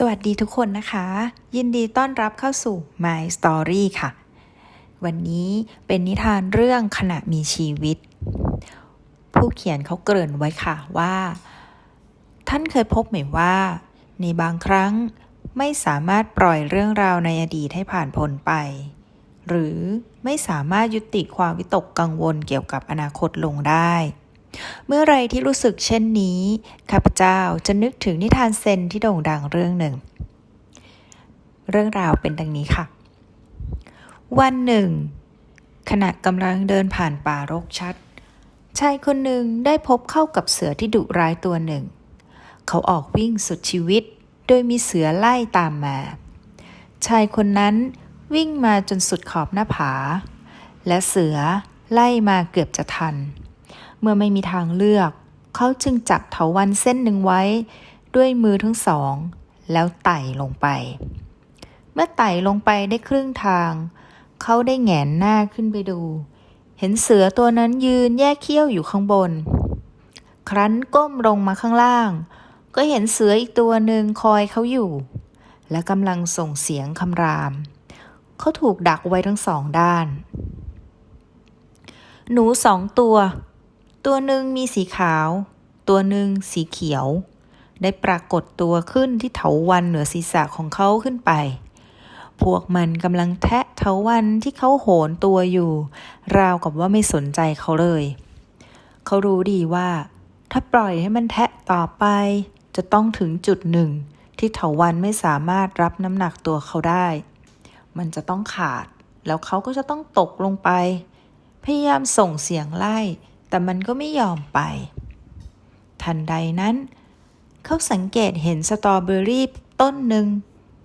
สวัสดีทุกคนนะคะ ยินดีต้อนรับเข้าสู่ My Story ค่ะ วันนี้เป็นนิทานเรื่องขณะมีชีวิต ผู้เขียนเขาเกริ่นไว้ค่ะว่า ท่านเคยพบไหมว่า ในบางครั้งไม่สามารถปล่อยเรื่องราวในอดีตให้ผ่านพ้นไป หรือไม่สามารถยุติความวิตกกังวลเกี่ยวกับอนาคตลงได้ เมื่อไรที่รู้สึกเช่นนี้ข้าพเจ้าจะนึกถึงนิทานเซนที่โด่งดังเรื่องหนึ่ง เรื่องราวเป็นดังนี้ค่ะ วันหนึ่ง ขณะกำลังเดินผ่านป่ารกชัด ชายคนหนึ่งได้พบเข้ากับเสือที่ดุร้ายตัวหนึ่ง เขาออกวิ่งสุดชีวิต โดยมีเสือไล่ตามมา ชายคนนั้นวิ่งมาจนสุดขอบหน้าผา และเสือไล่มาเกือบจะทันเเมื่อไม่มีทางเลือก เขาจึงจับเถาวันเส้นหนึ่งไว้ ด้วยมือทั้งสอง แล้วไต่ลงไป เมื่อไต่ลงไปได้ครึ่งทาง เขาได้แหงนหน้าขึ้นไปดู เห็นเสือตัวนั้นยืนแยกเขี้ยวอยู่ข้างบน ครั้นก้มลงมาข้างล่าง ก็เห็นเสืออีกตัวหนึ่งคอยเขาอยู่ และกำลังส่งเสียงคำราม เขาถูกดักไว้ทั้งสองด้านหนูสองตัว ตัวหนึ่งมีสีขาว ตัวหนึ่งสีเขียว ได้ปรากฏตัวขึ้นที่เถาวันเหนือศีรษะของเขาขึ้นไป พวกมันกำลังแทะเถาวันที่เขาโหนตัวอยู่ ราวกับว่าไม่สนใจเขาเลย เขารู้ดีว่า ถ้าปล่อยให้มันแทะต่อไป จะต้องถึงจุดหนึ่ง ที่เถาวันไม่สามารถรับน้ำหนักตัวเขาได้ มันจะต้องขาดแล้วเขาก็จะต้องตกลงไป พยายามส่งเสียงไล่ แต่มันก็ไม่ยอมไป ทันใดนั้น เขาสังเกตเห็นสตรอเบอรี่ต้นหนึ่ง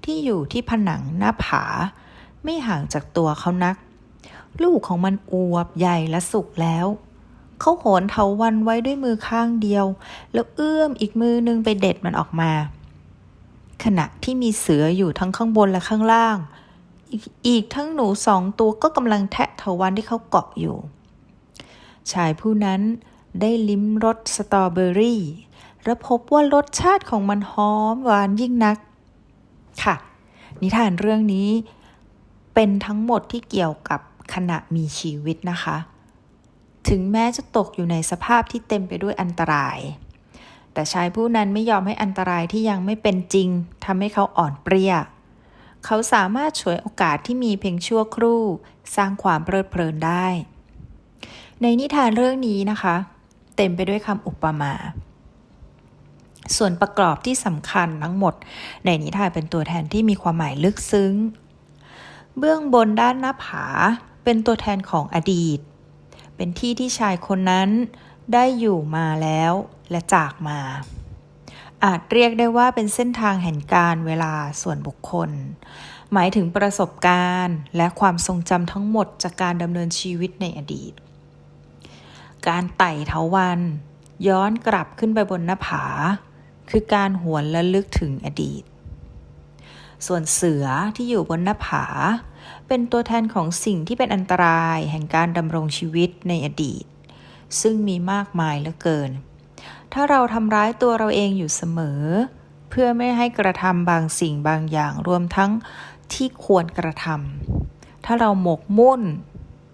ที่อยู่ที่ผนังหน้าผา ไม่ห่างจากตัวเขานัก ลูกของมันอวบใหญ่และสุกแล้ว เขาโหนเถาวันไว้ด้วยมือข้างเดียว แล้วเอื้อมอีกมือนึงไปเด็ดมันออกมา ขณะที่มีเสืออยู่ทั้งข้างบนและข้างล่าง อีกอีกทั้งหนูสองตัวก็กำลังแทะเถาวันที่เขาเกาะอยู่ ชายผู้นั้นได้ลิ้มรสสตรอเบอรี่และพบว่ารสชาติของมันหอมหวานยิ่งนัก ค่ะ นิทานเรื่องนี้เป็นทั้งหมดที่เกี่ยวกับขณะมีชีวิตนะคะ ถึงแม้จะตกอยู่ในสภาพที่เต็มไปด้วยอันตราย แต่ชายผู้นั้นไม่ยอมให้อันตรายที่ยังไม่เป็นจริงทำให้เขาอ่อนเปรี้ย เขาสามารถฉวยโอกาสที่มีเพียงชั่วครู่ สร้างความเพลิดเพลินได้ ในนิทานเรื่องนี้นะคะ เต็มไปด้วยคำอุปมา ส่วนประกอบที่สำคัญทั้งหมด ในนิทานเป็นตัวแทนที่มีความหมายลึกซึ้ง เบื้องบนด้านหน้าผาเป็นตัวแทนของอดีต เป็นที่ที่ชายคนนั้นได้อยู่มาแล้วและจากมา อาจเรียกได้ว่าเป็นเส้นทางแห่งการเวลาส่วนบุคคล หมายถึงประสบการณ์ และความทรงจำทั้งหมดจากการดำเนินชีวิตในอดีต การไต่เถาวัน ย้อนกลับขึ้นไปบนหน้าผา คือการหวนและลึกถึงอดีต ส่วนเสือที่อยู่บนหน้าผา เป็นตัวแทนของสิ่งที่เป็นอันตรายแห่งการดำรงชีวิตในอดีต ซึ่งมีมากมายเหลือเกิน ถ้าเราทำร้ายตัวเราเองอยู่เสมอ เพื่อไม่ให้กระทำบางสิ่งบางอย่างรวมทั้งที่ควรกระทำถ้าเราหมกมุ่น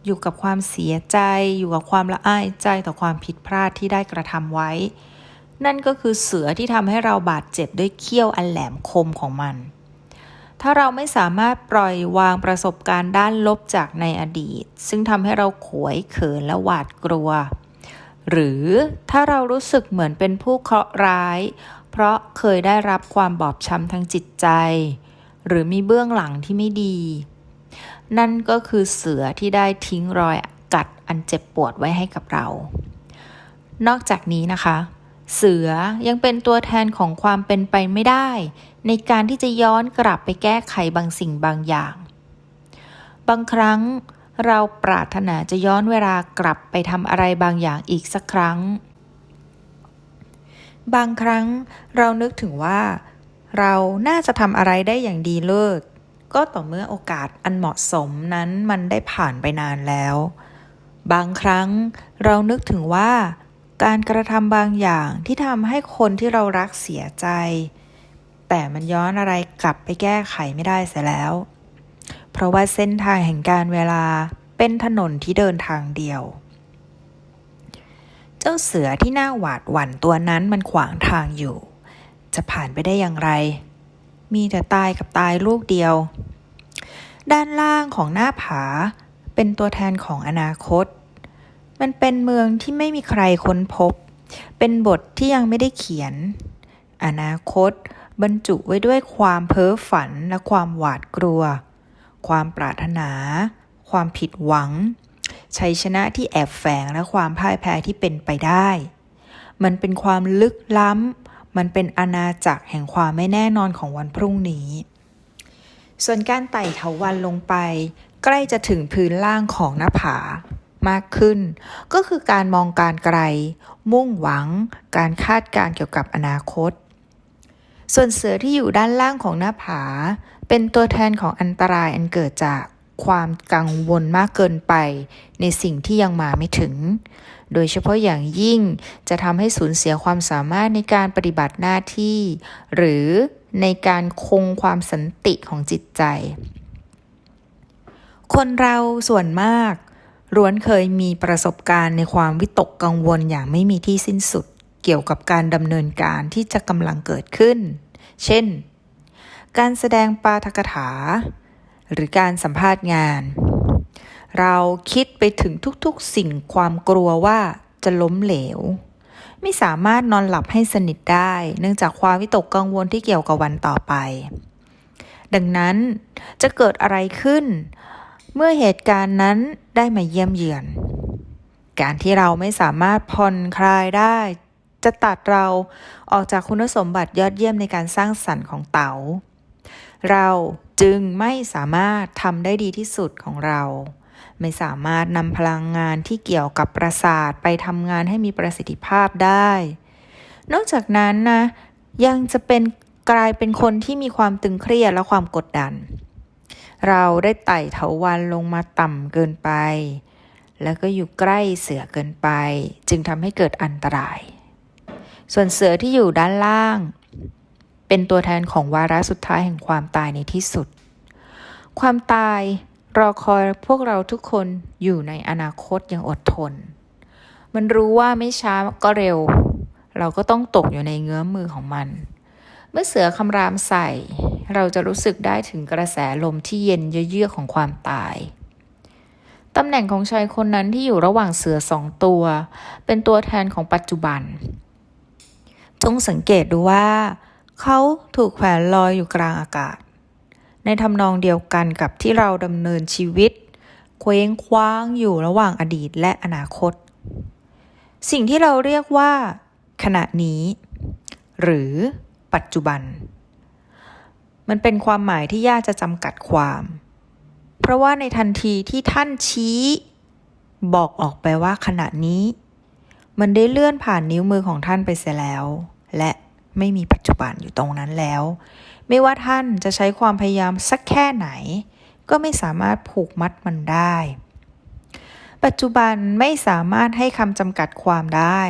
อยู่กับความเสียใจ อยู่กับความละอายใจต่อความผิดพลาดที่ได้กระทำไว้ นั่นก็คือเสือที่ทำให้เราบาดเจ็บด้วยเขี้ยวอันแหลมคมของมัน ถ้าเราไม่สามารถปล่อยวางประสบการณ์ด้านลบจากในอดีต ซึ่งทำให้เราขวยเขินและหวาดกลัว หรือถ้าเรารู้สึกเหมือนเป็นผู้เคราะห์ร้าย เพราะเคยได้รับความบอบช้ำทางจิตใจ หรือมีเบื้องหลังที่ไม่ดี นั่นก็คือเสือที่ได้ทิ้งรอยกัดอันเจ็บปวดไว้ให้กับเรา นอกจากนี้นะคะ เสือยังเป็นตัวแทนของความเป็นไปไม่ได้ ในการที่จะย้อนกลับไปแก้ไขบางสิ่งบางอย่าง บางครั้งเราปรารถนาจะย้อนเวลากลับไปทำอะไรบางอย่างอีกสักครั้ง บางครั้งเรานึกถึงว่า เราน่าจะทำอะไรได้อย่างดีเลิศ ก็ต่อเมื่อโอกาสอันเหมาะสมนั้นมันได้ผ่านไปนานแล้ว บางครั้งเรานึกถึงว่า การกระทำบางอย่างที่ทำให้คนที่เรารักเสียใจ แต่มันย้อนอะไรกลับไปแก้ไขไม่ได้เสียแล้ว เพราะว่าเส้นทางแห่งการเวลาเป็นถนนที่เดินทางเดียว เจ้าเสือที่น่าหวาดหวั่นตัวนั้นมันขวางทางอยู่ จะผ่านไปได้อย่างไร มีแต่ตายกับตายลูกเดียว ด้านล่างของหน้าผา เป็นตัวแทนของอนาคต มันเป็นเมืองที่ไม่มีใครค้นพบ เป็นบทที่ยังไม่ได้เขียน อนาคตบรรจุไว้ด้วยความเพ้อฝันและความหวาดกลัว ความปรารถนา ความผิดหวัง ชัยชนะที่แอบแฝงและความพ่ายแพ้ที่เป็นไปได้ มันเป็นความลึกล้ำ มันเป็นอาณาจักรแห่งความไม่แน่นอนของวันพรุ่งนี้ ส่วนการไต่เถาวันลงไป ใกล้จะถึงพื้นล่างของหน้าผามากขึ้น ก็คือการมองการไกล มุ่งหวัง การคาดการเกี่ยวกับอนาคต ส่วนเสือที่อยู่ด้านล่างของหน้าผา เป็นตัวแทนของอันตรายอันเกิดจากความกังวลมากเกินไปในสิ่งที่ยังมาไม่ถึง โดยเฉพาะอย่างยิ่งจะทำให้สูญเสียความสามารถในการปฏิบัติหน้าที่ หรือในการคงความสันติของจิตใจ คนเราส่วนมากล้วนเคยมีประสบการณ์ในความวิตกกังวลอย่างไม่มีที่สิ้นสุด เกี่ยวกับการดำเนินการที่จะกำลังเกิดขึ้น เช่น การแสดงปาฐกถา หรือการสัมภาษณ์งาน เราคิดไปถึงทุกๆสิ่งความกลัวว่าจะล้มเหลว ไม่สามารถนอนหลับให้สนิทได้ เนื่องจากความวิตกกังวลที่เกี่ยวกับวันต่อไป ดังนั้นจะเกิดอะไรขึ้น เมื่อเหตุการณ์นั้นได้มาเยี่ยมเยือน การที่เราไม่สามารถผ่อนคลายได้ จะตัดเราออกจากคุณสมบัติยอดเยี่ยมในการสร้างสรรค์ของเต๋าเราจึงไม่สามารถทำได้ดีที่สุดของเรา ไม่สามารถนำพลังงานที่เกี่ยวกับประสาทไปทำงานให้มีประสิทธิภาพได้ นอกจากนั้นนะยังจะเป็นกลายเป็นคนที่มีความตึงเครียดและความกดดัน เราได้ไต่เถาวันลงมาต่ำเกินไป แล้วก็อยู่ใกล้เสือเกินไป จึงทำให้เกิดอันตราย ส่วนเสือที่อยู่ด้านล่าง เป็นตัวแทนของวาระสุดท้ายแห่งความตายในที่สุด ความตาย รอคอยพวกเราทุกคนอยู่ในอนาคตอย่างอดทน มันรู้ว่าไม่ช้าก็เร็ว เราก็ต้องตกอยู่ในเงื้อมมือของมัน เมื่อเสือคำรามใส่ เราจะรู้สึกได้ถึงกระแสลมที่เย็นเยือกของความตายตำแหน่งของชายคนนั้นที่อยู่ระหว่างเสือสองตัว เป็นตัวแทนของปัจจุบัน จงสังเกตดูว่า เขาถูกแขวนลอยอยู่กลางอากาศ ในทำนองเดียวกันกับที่เราดำเนินชีวิต เคว้งคว้างอยู่ระหว่างอดีตและอนาคต สิ่งที่เราเรียกว่า ขณะนี้ หรือปัจจุบัน มันเป็นความหมายที่ยากจะจำกัดความ เพราะว่าในทันทีที่ท่านชี้ บอกออกไปว่าขณะนี้ มันได้เลื่อนผ่านนิ้วมือของท่านไปเสียแล้ว และไม่มีปัจจุบันอยู่ตรงนั้นแล้ว ไม่ว่าท่านจะใช้ความพยายามสักแค่ไหน ก็ไม่สามารถผูกมัดมันได้ ปัจจุบันไม่สามารถให้คำจำกัดความได้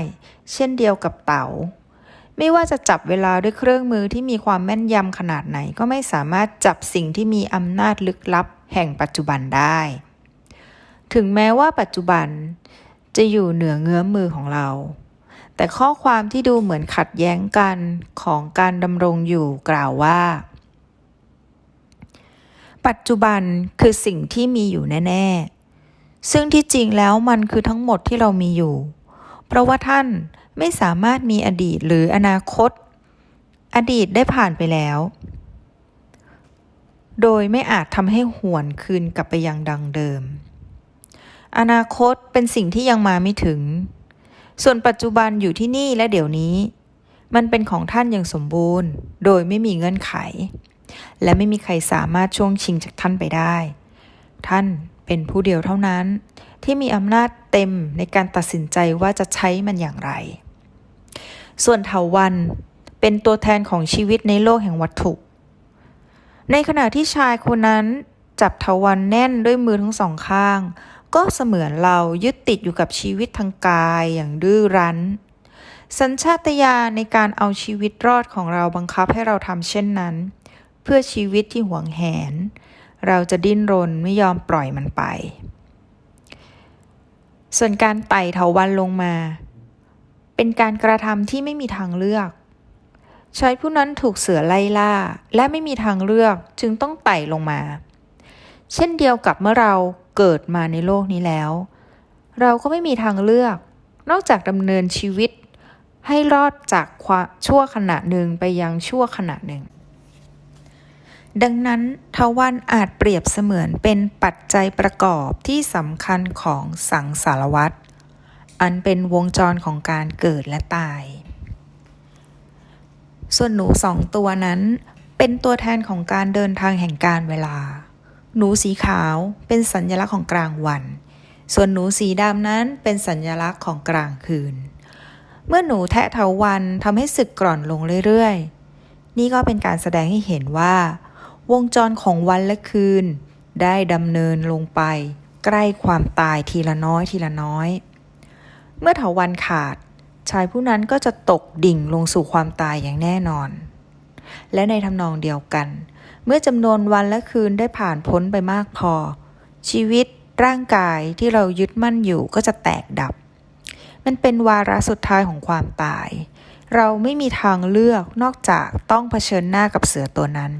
เช่นเดียวกับเต๋าไม่ว่าจะจับเวลาด้วยเครื่องมือที่มีความแม่นยำขนาดไหน ก็ไม่สามารถจับสิ่งที่มีอำนาจลึกลับ แห่งปัจจุบันได้ ถึงแม้ว่าปัจจุบันจะอยู่เหนือเงื้อมมือของเรา แต่ข้อความที่ดูเหมือนขัดแย้งกันของการดำรงอยู่กล่าวว่า ปัจจุบันคือสิ่งที่มีอยู่แน่ ๆ ซึ่งที่จริงแล้วมันคือทั้งหมดที่เรามีอยู่ เพราะว่าท่านไม่สามารถมีอดีตหรืออนาคต อดีตได้ผ่านไปแล้ว โดยไม่อาจทำให้หวนคืนกลับไปยังดังเดิม อนาคตเป็นสิ่งที่ยังมาไม่ถึง ส่วนปัจจุบันอยู่ที่นี่และเดี๋ยวนี้ มันเป็นของท่านอย่างสมบูรณ์ โดยไม่มีเงื่อนไข และไม่มีใครสามารถช่วงชิงจากท่านไปได้ ท่านเป็นผู้เดียวเท่านั้น ที่มีอำนาจเต็มในการตัดสินใจว่าจะใช้มันอย่างไร ส่วนเถาวันเป็นตัวแทนของชีวิตในโลกแห่งวัตถุ ในขณะที่ชายคนนั้นจับเถาวันแน่นด้วยมือทั้งสองข้าง ก็เสมือนเรายึดติดอยู่กับชีวิตทางกายอย่างดื้อรั้น สัญชาตญาณในการเอาชีวิตรอดของเราบังคับให้เราทำเช่นนั้น เพื่อชีวิตที่หวงแหน เราจะดิ้นรนไม่ยอมปล่อยมันไป ส่วนการไต่เถาวันลงมา เป็นการกระทำที่ไม่มีทางเลือกชายผู้นั้นถูกเสือไล่ล่า และไม่มีทางเลือกจึงต้องไต่ลงมา เช่นเดียวกับเมื่อเราเกิดมาในโลกนี้แล้ว เราก็ไม่มีทางเลือก นอกจากดำเนินชีวิต ให้รอดจากความชั่วขณะหนึ่งไปยังชั่วขณะหนึ่ง ดังนั้นทวันอาจเปรียบเสมือนเป็นปัจจัยประกอบที่สำคัญของสังสารวัตรอันเป็นวงจรของการเกิดและตาย ส่วนหนูสองตัวนั้นเป็นตัวแทนของการเดินทางแห่งการเวลา หนูสีขาวเป็นสัญลักษณ์ของกลางวัน ส่วนหนูสีดำนั้นเป็นสัญลักษณ์ของกลางคืน เมื่อหนูแทะเถาวันทำให้สึกกร่อนลงเรื่อยๆ นี่ก็เป็นการแสดงให้เห็นว่า วงจรของวันและคืน ได้ดำเนินลงไป ใกล้ความตายทีละน้อยทีละน้อย เมื่อเถาวันขาด ชายผู้นั้นก็จะตกดิ่งลงสู่ความตายอย่างแน่นอน และในทำนองเดียวกัน เมื่อจำนวนวันและคืนได้ผ่านพ้นไปมากพอ ชีวิตร่างกายที่เรายึดมั่นอยู่ก็จะแตกดับ มันเป็นวาระสุดท้ายของความตาย เราไม่มีทางเลือกนอกจากต้องเผชิญหน้ากับเสือตัวนั้น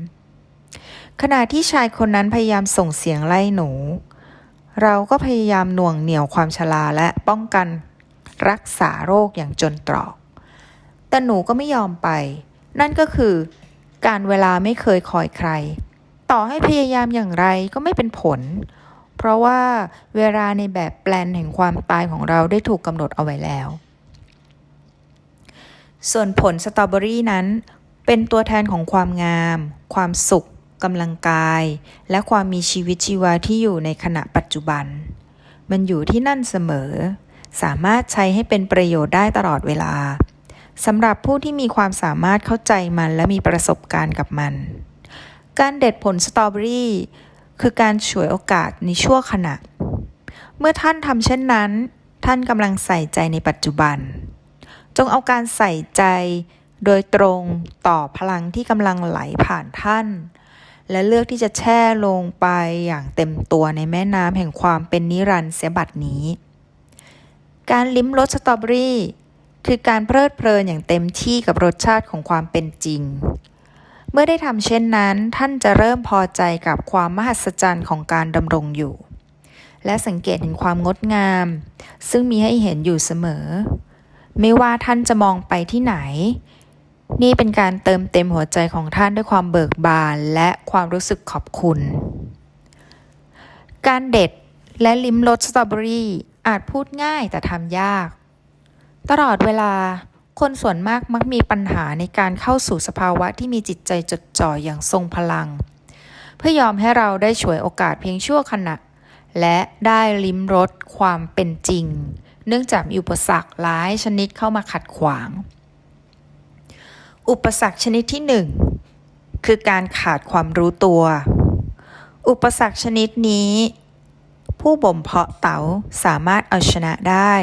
ขณะที่ชายคนนั้นพยายามส่งเสียงไล่หนู เราก็พยายามหน่วงเหนี่ยวความชราและป้องกันรักษาโรคอย่างจนตรอก แต่หนูก็ไม่ยอมไป นั่นก็คือ การเวลาไม่เคยคอยใคร ต่อให้พยายามอย่างไรก็ไม่เป็นผล เพราะว่าเวลาในแบบแปลนแห่งความตายของเราได้ถูกกำหนดเอาไว้แล้ว ส่วนผลสตรอเบอรี่นั้น เป็นตัวแทนของความงาม ความสุขกำลังกาย และความมีชีวิตชีวาที่อยู่ในขณะปัจจุบัน มันอยู่ที่นั่นเสมอ สามารถใช้ให้เป็นประโยชน์ได้ตลอดเวลา สำหรับผู้ที่มีความสามารถเข้าใจมันและมีประสบการณ์กับมัน การเด็ดผลสตรอเบอรี่คือการฉวยโอกาสในชั่วขณะ เมื่อท่านทำเช่นนั้น ท่านกำลังใส่ใจในปัจจุบัน จงเอาการใส่ใจโดยตรงต่อพลังที่กำลังไหลผ่านท่าน และเลือกที่จะแช่ลงไปอย่างเต็มตัวในแม่น้ำแห่งความเป็นนิรันดร์เสียบัดนี้ การลิ้มรสสตรอเบอรี่ คือการเพลิดเพลินอย่างเต็มที่กับรสชาติของความเป็นจริง เมื่อได้ทำเช่นนั้น ท่านจะเริ่มพอใจกับความมหัศจรรย์ของการดำรงอยู่ และสังเกตเห็นความงดงาม ซึ่งมีให้เห็นอยู่เสมอ ไม่ว่าท่านจะมองไปที่ไหน นี่เป็นการเติมเต็มหัวใจของท่านด้วยความเบิกบานและความรู้สึกขอบคุณ การเด็ดและลิ้มรสสตรอเบอรี่อาจพูดง่ายแต่ทำยาก ตลอดเวลา คนส่วนมากมักมีปัญหาในการเข้าสู่สภาวะที่มีจิตใจจดจ่ออย่างทรงพลัง เพื่อยอมให้เราได้ฉวยโอกาสเพียงชั่วขณะ และได้ลิ้มรสความเป็นจริง เนื่องจากมีอุปสรรคหลายชนิดเข้ามาขัดขวาง อุปสรรคชนิดที่หนึ่งคือการขาดความรู้ตัว อุปสรรคชนิดนี้ ผู้บ่มเพาะเต๋าสามารถเอาชนะได้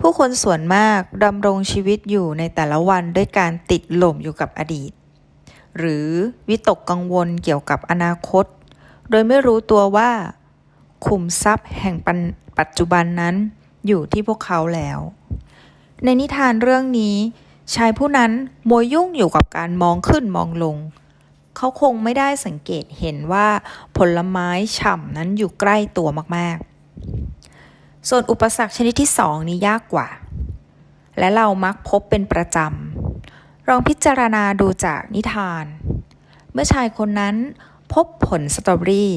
ผู้คนส่วนมากดำรงชีวิตอยู่ในแต่ละวันด้วยการติดหล่มอยู่กับอดีต หรือวิตกกังวลเกี่ยวกับอนาคต โดยไม่รู้ตัวว่าขุมทรัพย์แห่งปัจปัจจุบันนั้นอยู่ที่พวกเขาแล้ว ในนิทานเรื่องนี้ ชายผู้นั้นมัวยุ่งอยู่กับการมองขึ้นมองลง เขาคงไม่ได้สังเกตเห็นว่าผลไม้ฉ่ำนั้นอยู่ใกล้ตัวมากๆ ส่วนอุปสรรคชนิดที่สองนี้ยากกว่า และเรามักพบเป็นประจำลองพิจารณาดูจากนิทาน เมื่อชายคนนั้นพบผลสตรอเบอรี่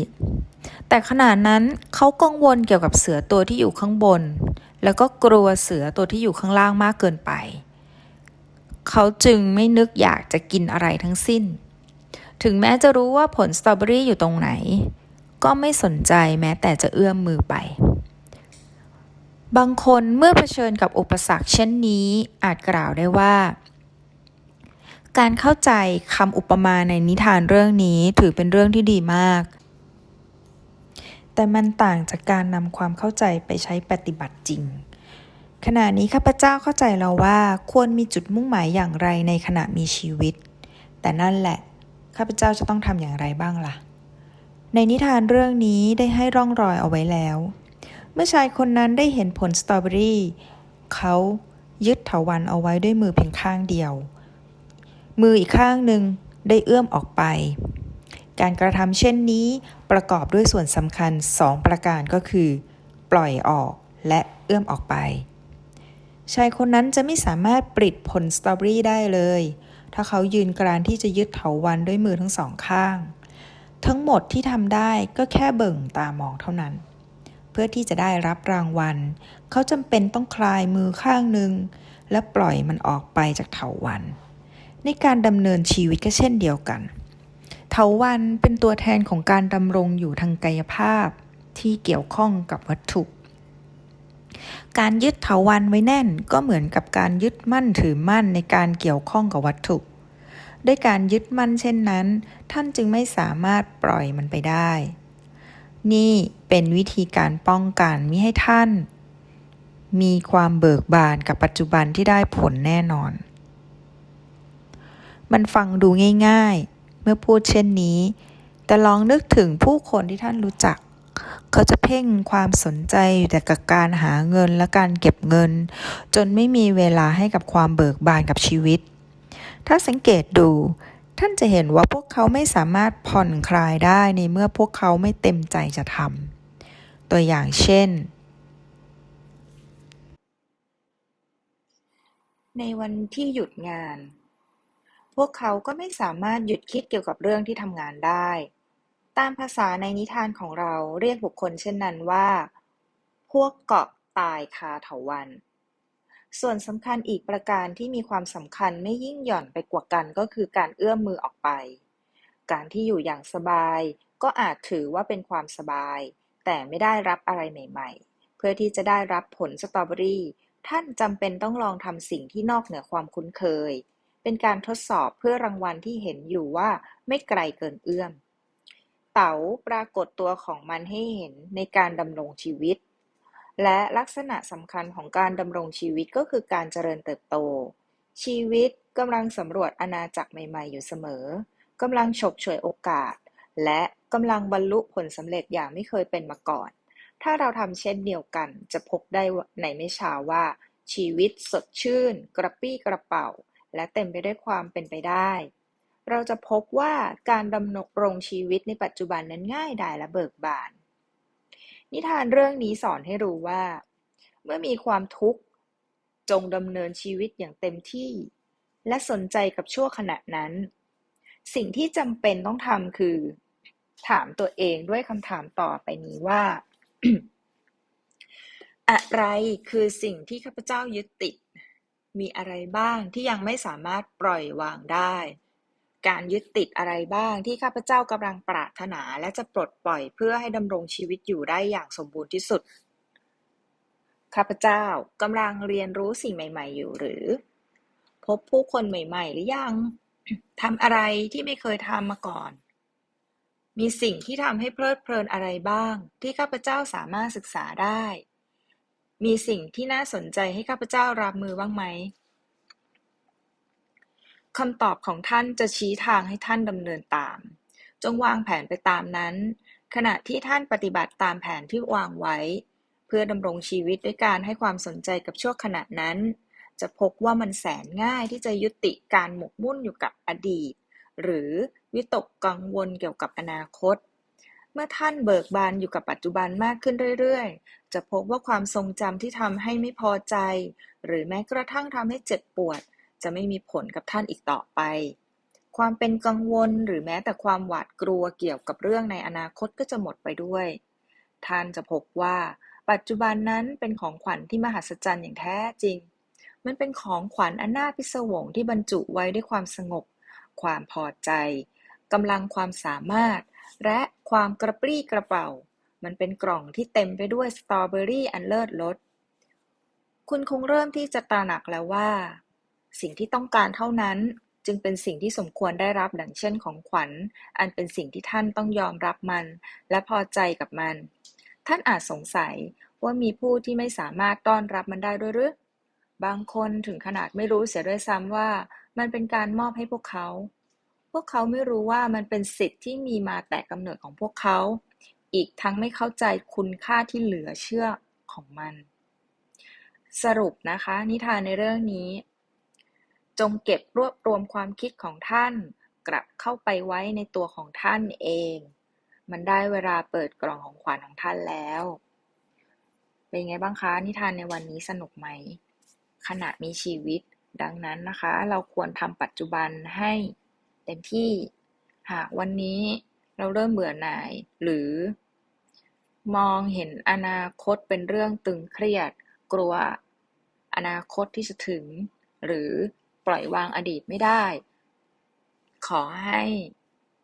แต่ขณะนั้นเขากังวลเกี่ยวกับเสือตัวที่อยู่ข้างบน แล้วก็กลัวเสือตัวที่อยู่ข้างล่างมากเกินไป เขาจึงไม่นึกอยากจะกินอะไรทั้งสิ้น ถึงแม้จะรู้ว่าผลสตรอเบอรี่อยู่ตรงไหน ก็ไม่สนใจแม้แต่จะเอื้อมมือไป บางคนเมื่อเผชิญกับอุปสรรคเช่นนี้อาจกล่าวได้ว่า การเข้าใจคำอุปมาในนิทานเรื่องนี้ถือเป็นเรื่องที่ดีมาก แต่มันต่างจากการนำความเข้าใจไปใช้ปฏิบัติจริง ขณะนี้ข้าพเจ้าเข้าใจแล้วว่าควรมีจุดมุ่งหมายอย่างไรในขณะมีชีวิต แต่นั่นแหละข้าพเจ้าจะต้องทำอย่างไรบ้างล่ะ ในนิทานเรื่องนี้ได้ให้ร่องรอยเอาไว้แล้ว เมื่อชายคนนั้นได้เห็นผลสตรอเบอรี่ เขายึดเถาวันเอาไว้ด้วยมือเพียงข้างเดียว มืออีกข้างหนึ่งได้เอื้อมออกไป การกระทำเช่นนี้ประกอบด้วยส่วนสำคัญสองประการก็คือ ปล่อยออกและเอื้อมออกไป ชายคนนั้นจะไม่สามารถปลิดผลสตรอเบอรี่ได้เลย ถ้าเขายืนกรานที่จะยึดเถาวันด้วยมือทั้งสองข้าง ทั้งหมดที่ทำได้ก็แค่เบิ่งตามองเท่านั้น เพื่อที่จะได้รับรางวัล เขาจำเป็นต้องคลายมือข้างหนึ่ง และปล่อยมันออกไปจากเถาวัน ในการดำเนินชีวิตก็เช่นเดียวกัน เถาวันเป็นตัวแทนของการดำรงอยู่ทางกายภาพที่เกี่ยวข้องกับวัตถุการยึดเถาวันไว้แน่นก็เหมือนกับการยึดมั่นถือมั่นในการเกี่ยวข้องกับวัตถุ ด้วยการยึดมั่นเช่นนั้น ท่านจึงไม่สามารถปล่อยมันไปได้ นี่เป็นวิธีการป้องกันมิให้ท่าน มีความเบิกบานกับปัจจุบันที่ได้ผลแน่นอน มันฟังดูง่าย ๆ เมื่อพูดเช่นนี้ แต่ลองนึกถึงผู้คนที่ท่านรู้จัก เขาจะเพ่งความสนใจอยู่แต่กับการหาเงินและการเก็บเงิน จนไม่มีเวลาให้กับความเบิกบานกับชีวิต ถ้าสังเกตดู ท่านจะเห็นว่าพวกเขาไม่สามารถผ่อนคลายได้ในเมื่อพวกเขาไม่เต็มใจจะทำตัวอย่างเช่น ในวันที่หยุดงาน พวกเขาก็ไม่สามารถหยุดคิดเกี่ยวกับเรื่องที่ทำงานได้ ตามภาษาในนิทานของเราเรียกบุคคลเช่นนั้นว่า พวกเกาะตายคาเถาวัน ส่วนสำคัญอีกประการที่มีความสำคัญไม่ยิ่งหย่อนไปกว่ากันก็คือการเอื้อมมือออกไป การที่อยู่อย่างสบาย ก็อาจถือว่าเป็นความสบาย แต่ไม่ได้รับอะไรใหม่ๆ เพื่อที่จะได้รับผลสตรอเบอรี่ ท่านจำเป็นต้องลองทำสิ่งที่นอกเหนือความคุ้นเคย เป็นการทดสอบเพื่อรางวัลที่เห็นอยู่ว่าไม่ไกลเกินเอื้อม เต๋าปรากฏตัวของมันให้เห็นในการดำรงชีวิต และลักษณะสำคัญของการดำรงชีวิตก็คือการเจริญเติบโต ชีวิตกำลังสำรวจอาณาจักรใหม่ๆ อยู่เสมอกำลังฉกฉวยโอกาส และกำลังบรรลุผลสำเร็จอย่างไม่เคยเป็นมาก่อน ถ้าเราทำเช่นเดียวกัน จะพบได้ในไม่ช้าว่า ชีวิตสดชื่น กระปี้กระเป๋า และเต็มไปด้วยความเป็นไปได้ เราจะพบว่าการดำรงชีวิตในปัจจุบันนั้นง่ายดายและเบิกบาน นิทานเรื่องนี้สอนให้รู้ว่า เมื่อมีความทุกข์ จงดำเนินชีวิตอย่างเต็มที่ และสนใจกับชั่วขณะนั้น สิ่งที่จำเป็นต้องทำคือ ถามตัวเองด้วยคำถามต่อไปนี้ว่า อะไรคือสิ่งที่ข้าพเจ้ายึดติด มีอะไรบ้างที่ยังไม่สามารถปล่อยวางได้ การยึดติดอะไรบ้างที่ข้าพเจ้ากำลังปรารถนาและจะปลดปล่อยเพื่อให้ดำรงชีวิตอยู่ได้อย่างสมบูรณ์ที่สุด ข้าพเจ้ากำลังเรียนรู้สิ่งใหม่ ๆ อยู่หรือ พบผู้คนใหม่ ๆ หรือยังทำอะไรที่ไม่เคยทำมาก่อน มีสิ่งที่ทำให้เพลิดเพลินอะไรบ้าง ที่ข้าพเจ้าสามารถศึกษาได้ มีสิ่งที่น่าสนใจให้ข้าพเจ้ารับมือบ้างไหม คำตอบของท่านจะชี้ทางให้ท่านดำเนินตาม จงวางแผนไปตามนั้น ขณะที่ท่านปฏิบัติตามแผนที่วางไว้ เพื่อดำรงชีวิตด้วยการให้ความสนใจกับช่วงขณะนั้น จะพบว่ามันแสนง่ายที่จะยุติการหมกมุ่นอยู่กับอดีต หรือวิตกกังวลเกี่ยวกับอนาคต เมื่อท่านเบิกบานอยู่กับปัจจุบันมากขึ้นเรื่อยๆ จะพบว่าความทรงจำที่ทำให้ไม่พอใจ หรือแม้กระทั่งทำให้เจ็บปวด จะไม่มีผลกับท่านอีกต่อไป ความเป็นกังวลหรือแม้แต่ความหวาดกลัวเกี่ยวกับเรื่องในอนาคตก็จะหมดไปด้วย ท่านจะพบว่า ปัจจุบันนั้นเป็นของขวัญที่มหัศจรรย์อย่างแท้จริง มันเป็นของขวัญอันน่าพิศวงที่บรรจุไว้ด้วยความสงบ ความพอใจกำลังความสามารถ และความกระปรี้กระเป๋า มันเป็นกล่องที่เต็มไปด้วยสตรอเบอรี่อันเลิศรสคุณคงเริ่มที่จะตระหนักแล้วว่า สิ่งที่ต้องการเท่านั้น จึงเป็นสิ่งที่สมควรได้รับดังเช่นของขวัญ อันเป็นสิ่งที่ท่านต้องยอมรับมัน และพอใจกับมัน ท่านอาจสงสัยว่ามีผู้ที่ไม่สามารถต้อนรับมันได้ด้วยหรือบางคนถึงขนาดไม่รู้เสียด้วยซ้ำว่า มันเป็นการมอบให้พวกเขา พวกเขาไม่รู้ว่ามันเป็นสิทธิ์ที่มีมาแต่กำเนิดของพวกเขา อีกทั้งไม่เข้าใจคุณค่าที่เหลือเชื่อของมัน สรุปนะคะ นิทานในเรื่องนี้ จงเก็บรวบรวมความคิดของท่านกลับเข้าไปไว้ในตัวของท่านเอง มันได้เวลาเปิดกล่องของขวัญของท่านแล้ว เป็นไงบ้างคะ นิทานในวันนี้สนุกไหม ขณะมีชีวิต ดังนั้นนะคะ เราควรทำปัจจุบันให้เต็มที่ หากวันนี้เราเริ่มเบื่อหน่าย หรือ มองเห็นอนาคตเป็นเรื่องตึงเครียด กลัว อนาคตที่จะถึง หรือ ปล่อยวางอดีตไม่ได้ ขอให้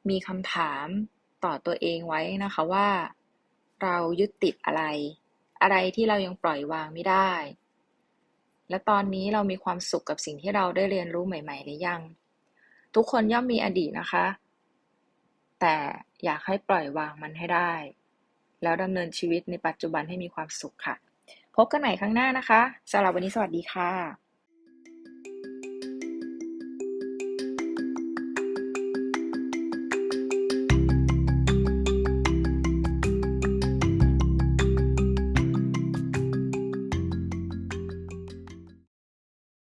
มีคำถามต่อตัวเองไว้นะคะว่า เรายึดติดอะไร อะไรที่เรายังปล่อยวางไม่ได้ และตอนนี้เรามีความสุขกับสิ่งที่เราได้เรียนรู้ใหม่ ๆ หรือยัง ทุกคนย่อมมีอดีตนะคะ แต่อยากให้ปล่อยวางมันให้ได้ แล้วดำเนินชีวิตในปัจจุบันให้มีความสุขค่ะ พบกันใหม่ครั้งหน้านะคะสำหรับวันนี้สวัสดีค่ะ